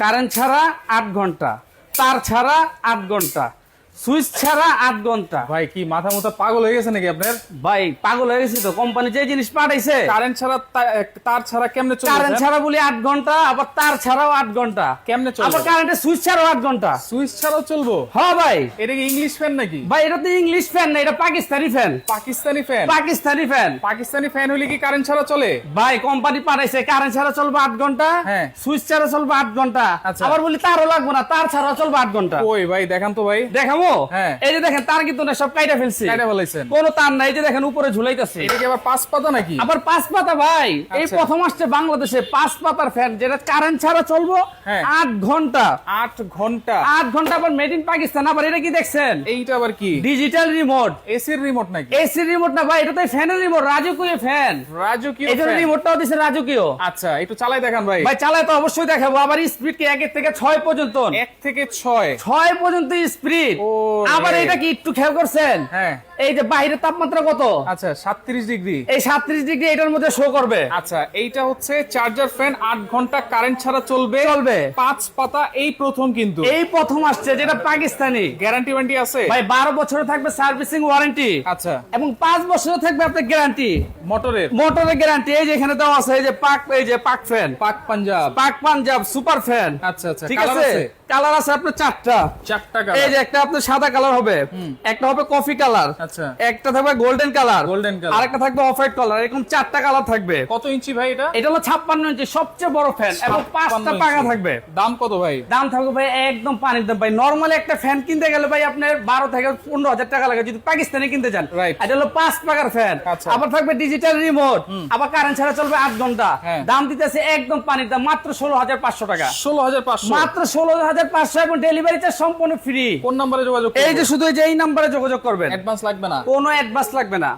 Current ছাড়া আট ঘণ্টা তার ছাড়া আট ঘণ্টা। সুইচ ছাড়া আট ঘণ্টা। ভাই কি মাথা মতো পাগল হয়ে গেছে নাকি আপনার? ভাই পাগল হয়ে গেছি তো কোম্পানি যে জিনিস পাঠাইছে। কারেন্ট ছাড়া তার ছাড়া কেমনে চলবে কারেন্ট ছাড়া বলি আট ঘণ্টা আবার তার ছাড়াও আট ঘণ্টা। কেমনে চলবে? আবার কারেন্টের সুইচ ছাড়াও আট ঘণ্টা। সুইচ ছাড়াও চলবো? হ্যাঁ ভাই। এটা কি ইংলিশ ফ্যান নাকি? ভাই এটা তো ইংলিশ ফ্যান না এটা Pakistani fan Pakistani fan Pakistani fan Pakistani fan হলে কি কারেন্ট ছাড়া চলে? ভাই কোম্পানি পাঠাইছে কারেন্ট ছাড়া চলবে আট ঘণ্টা হ্যাঁ। সুইচ ছাড়া চলবে আট ঘণ্টা। আচ্ছা। আবার বলি তারও লাগবে না তার ছাড়া চলবে আট ঘণ্টা। ওই ভাই দেখান তো ভাই। দেখাবো? এই যে দেখেন তার কিন্তু সব কাইটা ফেলছি। কাইটা ফেলাইছেন। কোনো তার নাই যে দেখেন উপরে ঝুলাইতেছে। এটা কি আবার পাঁচ পাতা নাকি? আবার পাঁচ পাতা ভাই। এই আচ্ছা। প্রথম আসছে বাংলাদেশে পাঁচ পাতার ফ্যান যেটা কারেন্ট ছাড়া চলবো হ্যাঁ। ঘণ্টা। আট ঘণ্টা। আট ঘণ্টা আবার মেড ইন পাকিস্তান আবার এটা কি দেখছেন? এইটা আবার কি? ডিজিটাল রিমোট এসির রিমোট নাকি? এসি রিমোট না ভাই এটা তো ফ্যানের রিমোট রাজকীয় ফ্যান রাজকীয় জন্য রিমোটটাও দিছে রাজকীয়। আচ্ছা একটু চালাই দেখান ভাই। ভাই চালায় তো অবশ্যই দেখাবো আবার স্পিড কি একের থেকে ছয় পর্যন্ত? এক থেকে ছয়। ছয় পর্যন্ত স্পিড ও আবার এটা কি একটু খেয়াল করছেন? হ্যাঁ। এই যে বাইরের তাপমাত্রা কত? আচ্ছা সাতত্রিশ ডিগ্রি। এই সাতত্রিশ ডিগ্রি এটার মধ্যে শো করবে। আচ্ছা এইটা হচ্ছে চার্জার ফ্যান আট ঘণ্টা কারেন্ট ছাড়া চলবে। চলবে। পাঁচ পাতা এই প্রথম কিন্তু। এই প্রথম আসছে যেটা পাকিস্তানি। গ্যারান্টি ওয়ারেন্টি আছে? ভাই বারো বছরে থাকবে সার্ভিসিং ওয়ারেন্টি আচ্ছা। এবং পাঁচ বছরে থাকবে আপনার গ্যারান্টি মোটরের? মোটরের গ্যারান্টি এই যে এখানে দেওয়া আছে এই যে পাক এই যে পাক ফ্যান পাক পাঞ্জাব। পাক পাঞ্জাব সুপার ফ্যান আচ্ছা আচ্ছা ঠিক আছে? আছে? কালার আছে আপনার চারটা। চারটা এই যে একটা আপনার সাদা কালার হবে। একটা হবে কফি কালার আচ্ছা। একটা থাকবে গোল্ডেন কালার Golden color। আর একটা থাকবে অফ হোয়াইট কালার এরকম চারটা কালার থাকবে। কত ইঞ্চি ভাই এটা? এটা হলো ছাপ্পান্ন ইঞ্চি সবচেয়ে বড় ফ্যান এবং পাঁচটা পাকা থাকবে। দাম কত ভাই? দাম থাকবে ভাই একদম পানির দাম ভাই। নর্মালি একটা ফ্যান কিনতে গেলে ভাই আপনার বারো থেকে পনেরো হাজার টাকা লাগে যদি পাকিস্তানি কিনতে চান। এটা হলো পাঁচ পাকার ফ্যান আচ্ছা। আবার থাকবে ডিজিটাল রিমোট আবার কারেন্ট ছাড়া চলবে আট ঘণ্টা। হ্যাঁ। দাম দিতেছে একদম পানির দাম মাত্র ষোলো হাজার পাঁচশো টাকা। ষোলো হাজার পাঁচশো। মাত্র ষোলো হাজার পাঁচশো এবং ডেলিভারি চার্জ সম্পূর্ণ ফ্রি কোন নাম্বারে যোগাযোগ এই যে শুধু এই যে এই নাম্বারে যোগাযোগ করবেন। অ্যাডভান্স লাগবে না। কোনো অ্যাডভান্স লাগবে না।